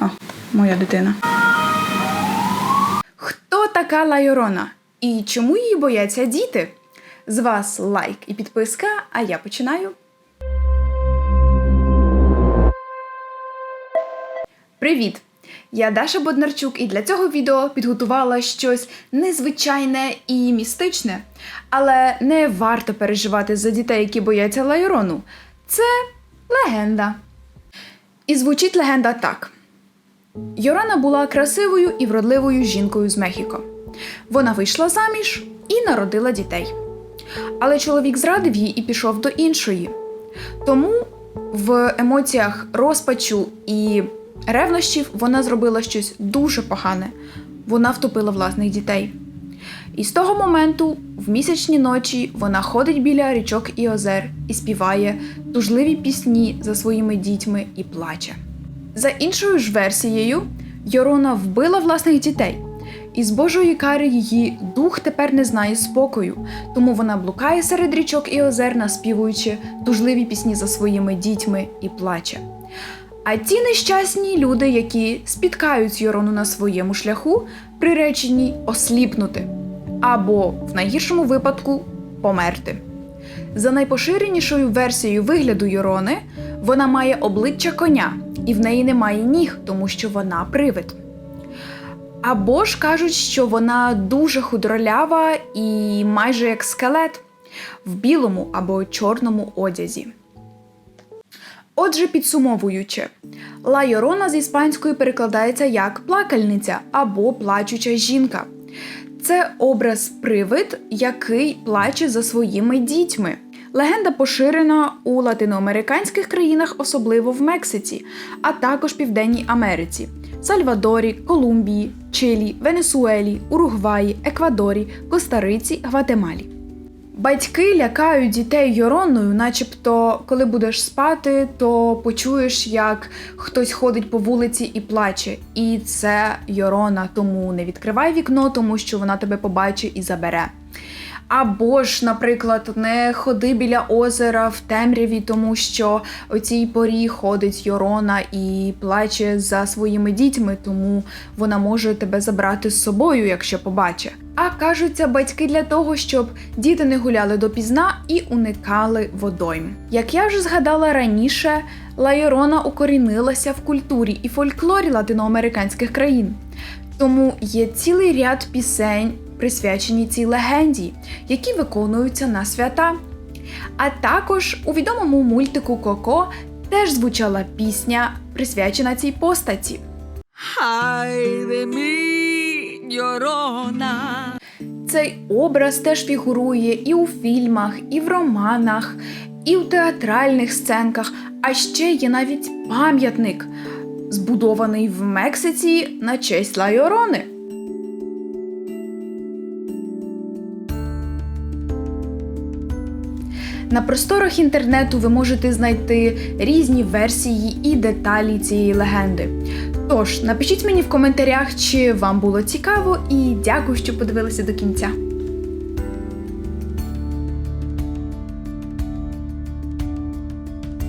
О, моя дитина. Хто така Лайорона? І чому її бояться діти? З вас лайк і підписка, а я починаю. Привіт! Я Даша Боднарчук, і для цього відео підготувала щось незвичайне і містичне. Але не варто переживати за дітей, які бояться Лайрону. Це легенда. І звучить легенда так: Йорана була красивою і вродливою жінкою з Мехіко. Вона вийшла заміж і народила дітей. Але чоловік зрадив її і пішов до іншої. Тому в емоціях розпачу і ревнощів вона зробила щось дуже погане. Вона втопила власних дітей. І з того моменту, в місячні ночі, вона ходить біля річок і озер і співає тужливі пісні за своїми дітьми і плаче. За іншою ж версією, Йорона вбила власних дітей, і з Божої кари її дух тепер не знає спокою, тому вона блукає серед річок і озер, наспівуючи тужливі пісні за своїми дітьми і плаче. А ті нещасні люди, які спіткають Йорону на своєму шляху, приречені осліпнути або, в найгіршому випадку, померти. За найпоширенішою версією вигляду Йорони, вона має обличчя коня, і в неї немає ніг, тому що вона привид. Або ж кажуть, що вона дуже худролява і майже як скелет в білому або чорному одязі. Отже, підсумовуючи, Ла Йорона з іспанської перекладається як плакальниця або плачуча жінка. Це образ привид, який плаче за своїми дітьми. Легенда поширена у латиноамериканських країнах, особливо в Мексиці, а також Південній Америці, Сальвадорі, Колумбії, Чилі, Венесуелі, Уругваї, Еквадорі, Коста-Риці, Гватемалі. Батьки лякають дітей Йороною, начебто, коли будеш спати, то почуєш, як хтось ходить по вулиці і плаче. І це Йорона, тому не відкривай вікно, тому що вона тебе побачить і забере. Або ж, наприклад, не ходи біля озера в темряві, тому що о цій порі ходить Йорона і плаче за своїми дітьми, тому вона може тебе забрати з собою, якщо побачить. А кажуться батьки для того, щоб діти не гуляли допізна і уникали водойм. Як я вже згадала раніше, Лайорона укорінилася в культурі і фольклорі латиноамериканських країн. Тому є цілий ряд пісень, присвячені цій легенді, які виконуються на свята. А також у відомому мультику Коко теж звучала пісня, присвячена цій постаті. Llorona. Цей образ теж фігурує і у фільмах, і в романах, і в театральних сценках, а ще є навіть пам'ятник, збудований в Мексиці на честь Лайорони. На просторах інтернету ви можете знайти різні версії і деталі цієї легенди. Тож напишіть мені в коментарях, чи вам було цікаво, і дякую, що подивилися до кінця.